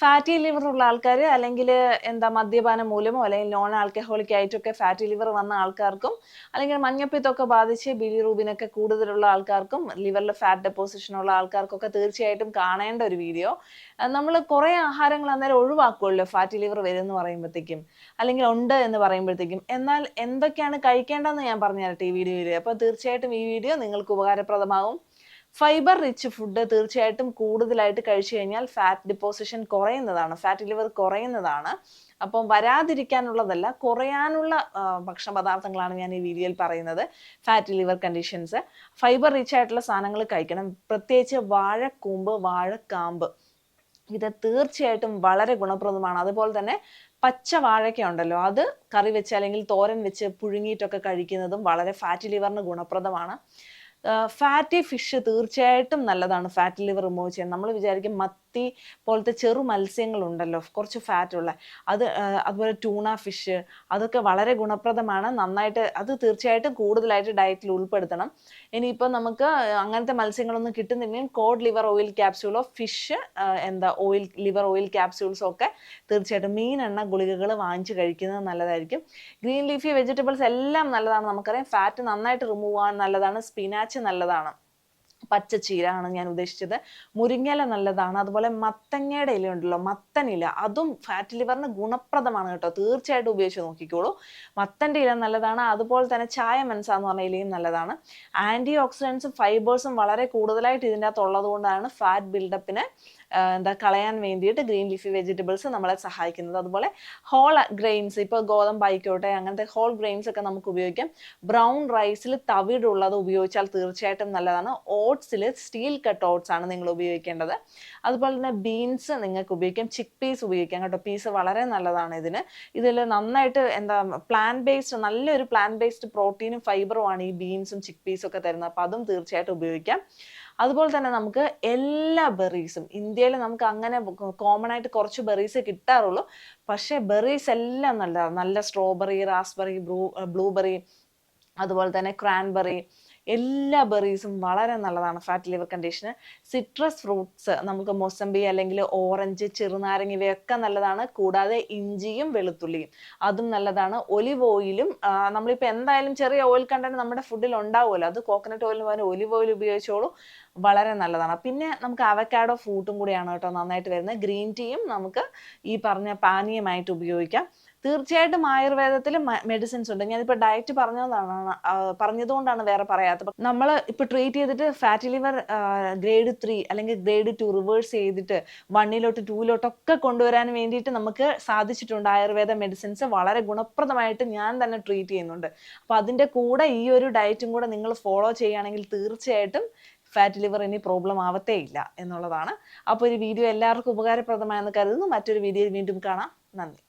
Fatty liver ഉള്ള ആൾക്കാർ അല്ലെങ്കിൽ എന്താ മദ്യപാനം മൂലമോ അല്ലെങ്കിൽ നോൺ ആൽക്കഹോളിക് ആയിട്ടൊക്കെ ഫാറ്റി ലിവർ വന്ന ആൾക്കാർക്കും അല്ലെങ്കിൽ മഞ്ഞപ്പിത്തൊക്കെ ബാധിച്ച് ബിലിറൂബിനൊക്കെ കൂടുതലുള്ള ആൾക്കാർക്കും ലിവറിൽ ഫാറ്റ് ഡെപ്പോസിഷൻ ഉള്ള ആൾക്കാർക്കൊക്കെ തീർച്ചയായിട്ടും കാണേണ്ട ഒരു വീഡിയോ നമ്മൾ കുറേ ആഹാരങ്ങൾ അന്നേരം ഒഴിവാക്കുമല്ലോ ഫാറ്റി ലിവർ വരും എന്ന് പറയുമ്പോഴത്തേക്കും അല്ലെങ്കിൽ ഉണ്ട് എന്ന് പറയുമ്പോഴത്തേക്കും എന്നാൽ എന്തൊക്കെയാണ് കഴിക്കേണ്ടതെന്ന് ഞാൻ പറഞ്ഞു തരട്ടെ ഈ വീഡിയോയിൽ അപ്പോൾ തീർച്ചയായിട്ടും ഈ വീഡിയോ നിങ്ങൾക്ക് ഉപകാരപ്രദമാകും. ഫൈബർ റിച്ച് ഫുഡ് തീർച്ചയായിട്ടും കൂടുതലായിട്ട് കഴിച്ചു കഴിഞ്ഞാൽ ഫാറ്റ് ഡിപ്പോസിഷൻ കുറയുന്നതാണ് ഫാറ്റ് ലിവർ കുറയുന്നതാണ്. അപ്പം വരാതിരിക്കാനുള്ളതല്ല കുറയാനുള്ള ഭക്ഷണ പദാർത്ഥങ്ങളാണ് ഞാൻ ഈ വീഡിയോയിൽ പറയുന്നത്. Fat liver conditions. Fibre rich ആയിട്ടുള്ള സാധനങ്ങൾ കഴിക്കണം. പ്രത്യേകിച്ച് വാഴക്കൂമ്പ് വാഴക്കാമ്പ്. ഇത് തീർച്ചയായിട്ടും വളരെ ഗുണപ്രദമാണ്. അതുപോലെ തന്നെ പച്ച വാഴയ്ക്ക ഉണ്ടല്ലോ അത് കറി വെച്ച് അല്ലെങ്കിൽ തോരൻ വെച്ച് പുഴുങ്ങിയിട്ടൊക്കെ കഴിക്കുന്നതും വളരെ ഫാറ്റ് ലിവറിന് ഗുണപ്രദമാണ്. ഫാറ്റി ഫിഷ് തീർച്ചയായിട്ടും നല്ലതാണ്. ഫാറ്റ് ലിവർ റിമൂവ് ചെയ്യാൻ. നമ്മൾ വിചാരിക്കും മത്തി പോലത്തെ ചെറു മത്സ്യങ്ങളുണ്ടല്ലോ കുറച്ച് ഫാറ്റുള്ള അത് അതുപോലെ ട്യൂണ ഫിഷ് അതൊക്കെ വളരെ ഗുണപ്രദമാണ്. നന്നായിട്ട് അത് തീർച്ചയായിട്ടും കൂടുതലായിട്ട് ഡയറ്റിൽ ഉൾപ്പെടുത്തണം. ഇനിയിപ്പോൾ നമുക്ക് അങ്ങനത്തെ മത്സ്യങ്ങളൊന്നും കിട്ടുന്നില്ലെങ്കിൽ കോഡ് ലിവർ ഓയിൽ ക്യാപ്സ്യൂളോ ഫിഷ് എന്താ ഓയിൽ ലിവർ ഓയിൽ ക്യാപ്സ്യൂൾസോ ഒക്കെ തീർച്ചയായിട്ടും മീൻ എണ്ണ ഗുളികകൾ വാങ്ങിച്ച് കഴിക്കുന്നത് നല്ലതായിരിക്കും. ഗ്രീൻ ലീഫി വെജിറ്റബിൾസ് എല്ലാം നല്ലതാണ്. നമുക്കറിയാം ഫാറ്റ് നന്നായിട്ട് റിമൂവ് ആവാൻ നല്ലതാണ്. സ്പിനാച്ച് നല്ലതാണ്. പച്ചച്ചീര ആണ് ഞാൻ ഉദ്ദേശിച്ചത്. മുരിങ്ങയില നല്ലതാണ്. അതുപോലെ മത്തങ്ങയുടെ ഇല ഉണ്ടല്ലോ മത്തനില അതും ഫാറ്റ് ലിവറിന് ഗുണപ്രദമാണ് കേട്ടോ. തീർച്ചയായിട്ടും ഉപയോഗിച്ച് നോക്കിക്കോളൂ. മത്തന്റെ ഇല നല്ലതാണ്. അതുപോലെ തന്നെ ചായ മെൻസ എന്ന് പറഞ്ഞ ഇലയും നല്ലതാണ്. ആന്റി ഓക്സിഡൻസും ഫൈബേഴ്സും വളരെ കൂടുതലായിട്ട് ഇതിന്റെ അകത്ത് ഉള്ളത് കൊണ്ടാണ് ഫാറ്റ് ബിൽഡപ്പിന് എന്താ കളയാൻ വേണ്ടിയിട്ട് ഗ്രീൻ ലീഫി വെജിറ്റബിൾസ് നമ്മളെ സഹായിക്കുന്നത്. അതുപോലെ ഹോൾ ഗ്രെയിൻസ് ഇപ്പോൾ ഗോതമ്പ് ആയിക്കോട്ടെ അങ്ങനത്തെ ഹോൾ ഗ്രെയിൻസ് ഒക്കെ നമുക്ക് ഉപയോഗിക്കാം. ബ്രൗൺ റൈസിൽ തവിടുള്ളത് ഉപയോഗിച്ചാൽ തീർച്ചയായിട്ടും നല്ലതാണ്. ഓട്സിൽ സ്റ്റീൽ കട്ട് ഓട്സ് ആണ് നിങ്ങൾ ഉപയോഗിക്കേണ്ടത്. അതുപോലെ തന്നെ ബീൻസ് നിങ്ങൾക്ക് ഉപയോഗിക്കാം. ചിക്ക് പീസ് ഉപയോഗിക്കാം കേട്ടോ. പീസ് വളരെ നല്ലതാണ് ഇതിന്. ഇതിൽ നന്നായിട്ട് എന്താ പ്ലാൻ ബേസ്ഡ് നല്ലൊരു പ്ലാൻ ബേസ്ഡ് പ്രോട്ടീനും ഫൈബറും ആണ് ഈ ബീൻസും ചിക്ക് പീസും ഒക്കെ തരുന്നത്. അപ്പം അതും തീർച്ചയായിട്ടും ഉപയോഗിക്കാം. അതുപോലെ തന്നെ നമുക്ക് എല്ലാ ബെറീസും ഇന്ത്യയിൽ നമുക്ക് അങ്ങനെ കോമൺ ആയിട്ട് കുറച്ച് ബെറീസ് കിട്ടാറുള്ളൂ. പക്ഷേ ബെറീസ് എല്ലാം നല്ലതാണ് നല്ല സ്ട്രോബെറി റാസ്ബെറി ബ്ലൂ ബ്ലൂബെറി അതുപോലെ തന്നെ ക്രാൻബെറി എല്ലാ ബെറീസും വളരെ നല്ലതാണ്. ഫാറ്റ് ലിവർ കണ്ടീഷന് സിട്രസ് ഫ്രൂട്ട്സ് നമുക്ക് മൊസമ്പി അല്ലെങ്കിൽ ഓറഞ്ച് ചെറുനാരങ്ങ ഇവയൊക്കെ നല്ലതാണ്. കൂടാതെ ഇഞ്ചിയും വെളുത്തുള്ളിയും. അതും നല്ലതാണ്. ഒലിവ് ഓയിലും നമ്മളിപ്പോൾ എന്തായാലും ചെറിയ ഓയിൽ കണ്ടന്റ് നമ്മുടെ ഫുഡിൽ ഉണ്ടാവുമല്ലോ. അത് കോക്കനട്ട് ഓയിലിന് പകരം ഒലിവ് ഓയിൽ ഉപയോഗിച്ചോളൂ. വളരെ നല്ലതാണ്. പിന്നെ നമുക്ക് അവക്കാഡോ ഫ്രൂട്ടും കൂടിയാണ് കേട്ടോ നന്നായിട്ട് വരുന്നത്. ഗ്രീൻ ടീയും നമുക്ക് ഈ പറഞ്ഞ പാനീയമായിട്ട് ഉപയോഗിക്കാം. തീർച്ചയായിട്ടും ആയുർവേദത്തിൽ മെഡിസിൻസ് ഉണ്ട്. ഞാനിപ്പോൾ ഡയറ്റ് പറഞ്ഞതാണ് പറഞ്ഞതുകൊണ്ടാണ് വേറെ പറയാത്തത്. നമ്മൾ ഇപ്പോൾ ട്രീറ്റ് ചെയ്തിട്ട് ഫാറ്റി ലിവർ ഗ്രേഡ് ത്രീ അല്ലെങ്കിൽ ഗ്രേഡ് ടു റിവേഴ്സ് ചെയ്തിട്ട് വണ്ണിലോട്ട് ടൂയിലോട്ടൊക്കെ കൊണ്ടുവരാൻ വേണ്ടിയിട്ട് നമുക്ക് സാധിച്ചിട്ടുണ്ട് ആയുർവേദ മെഡിസിൻസ് വളരെ ഗുണപ്രദമായിട്ട് ഞാൻ തന്നെ ട്രീറ്റ് ചെയ്യുന്നുണ്ട്. അപ്പോൾ അതിന്റെ കൂടെ ഈ ഒരു ഡയറ്റും കൂടെ നിങ്ങൾ ഫോളോ ചെയ്യുകയാണെങ്കിൽ തീർച്ചയായിട്ടും ഫാറ്റ് ലിവർ ഇനി പ്രോബ്ലം ആവത്തേ ഇല്ല എന്നുള്ളതാണ്. അപ്പോൾ ഈ വീഡിയോ എല്ലാവർക്കും ഉപകാരപ്രദമായെന്ന് കരുതുന്നു. മറ്റൊരു വീഡിയോയിൽ വീണ്ടും കാണാം. നന്ദി.